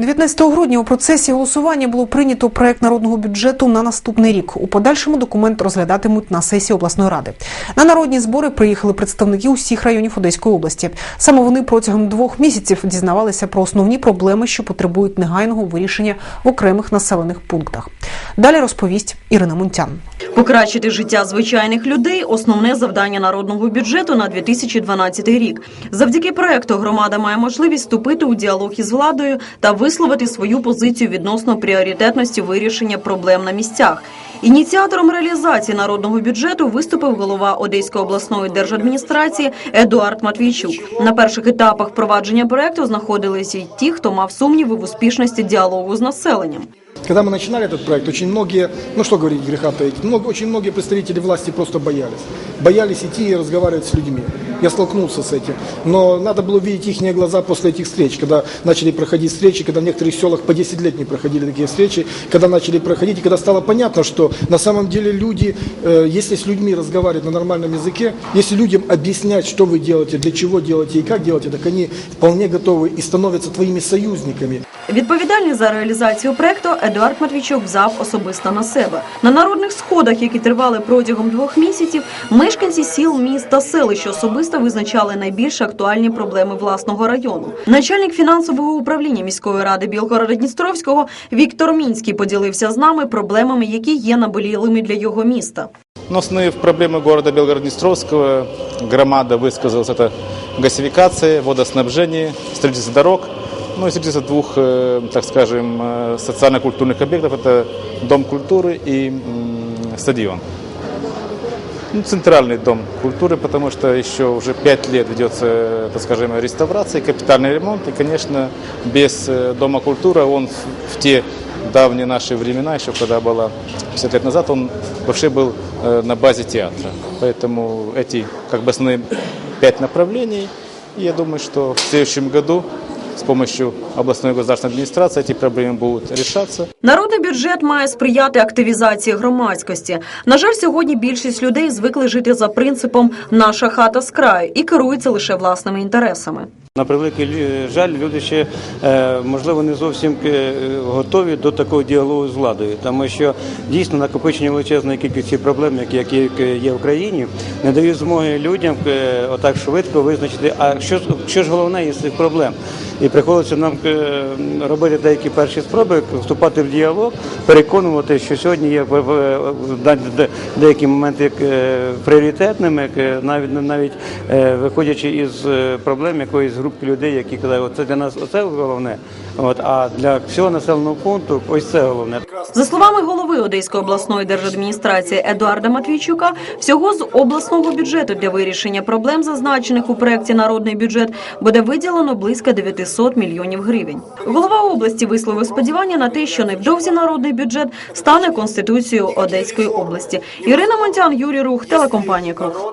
19 грудня у процесі голосування було прийнято проект народного бюджету на наступний рік. У подальшому документ розглядатимуть на сесії обласної ради. На народні збори приїхали представники усіх районів Одеської області. Саме вони протягом двох місяців дізнавалися про основні проблеми, що потребують негайного вирішення в окремих населених пунктах. Далі розповість Ірина Мунтян. Покращити життя звичайних людей основне завдання народного бюджету на 2012 рік. Завдяки проекту громада має можливість вступити у діалог із владою та висловити свою позицію відносно пріоритетності вирішення проблем на місцях. Ініціатором реалізації народного бюджету виступив голова Одеської обласної держадміністрації Едуард Матвійчук. На перших етапах впровадження проекту знаходилися й ті, хто мав сумніви в успішності діалогу з населенням. Когда мы начинали этот проект, очень многие, ну что говорить греха таить, много, очень многие представители власти просто боялись. Боялись идти и разговаривать с людьми. Я столкнулся с этим. Но надо было видеть их глаза после этих встреч, когда начали проходить встречи, когда в некоторых селах по 10 лет не проходили такие встречи, когда начали проходить, и когда стало понятно, что на самом деле люди, э, если с людьми разговаривать на нормальном языке, если людям объяснять, что вы делаете, для чего делаете и как делаете, так они вполне готовы и становятся твоими союзниками. Відповідальність за реалізацію проекту Едуард Матвійчук взяв особисто на себе. На народних сходах, які тривали протягом двох місяців, мешканці сіл, міст та селищ особисто визначали найбільш актуальні проблеми власного району. Начальник фінансового управління міської ради Білгорода-Дністровського Віктор Мінський поділився з нами проблемами, які є наболілими для його міста. Но основные проблемы города Белгород-Днестровского громада высказалась это газификация, водоснабжение, строительство дорог, ну и строительство двух, э, так скажем, э, социально-культурных объектов, это Дом культуры и стадион. Ну, центральный дом культуры, потому что еще уже пять лет ведется, так скажем, реставрация, капитальный ремонт. И, конечно, без э, Дома культуры он в, те давние наши времена, еще когда было 50 лет назад, он вообще был на базе театра. Поэтому эти как бы основные пять направлений. И я думаю, что в следующем году с помощью областной государственной администрации эти проблемы будут решаться. Народний бюджет має сприяти активізації громадськості. На жаль, сьогодні більшість людей звикли жити за принципом наша хата з краю і керуються лише власними інтересами. На превеликий жаль, люди ще е, можливо не зовсім е, готові до такого діалогу з владою, тому що дійсно накопичення величезної кількості проблем, які, які є в країні, не дають змоги людям е, отак швидко визначити, а що що ж головне із цих проблем. І приходиться нам е, робити деякі перші спроби, вступати в діалог, переконувати, що сьогодні є деякі моменти е, пріоритетними, е, навіть навіть виходячи із проблем якоїсь групки людей, які казали, оце для нас оце головне. От а для всього населеного пункту ось це головне. За словами голови Одеської обласної держадміністрації Едуарда Матвійчука, всього з обласного бюджету для вирішення проблем, зазначених у проекті Народний бюджет, буде виділено близько 900 мільйонів гривень. Голова області висловив сподівання на те, що невдовзі народний бюджет стане конституцією Одеської області. Ірина Монтян, Юрій Рух, телекомпанія Круг.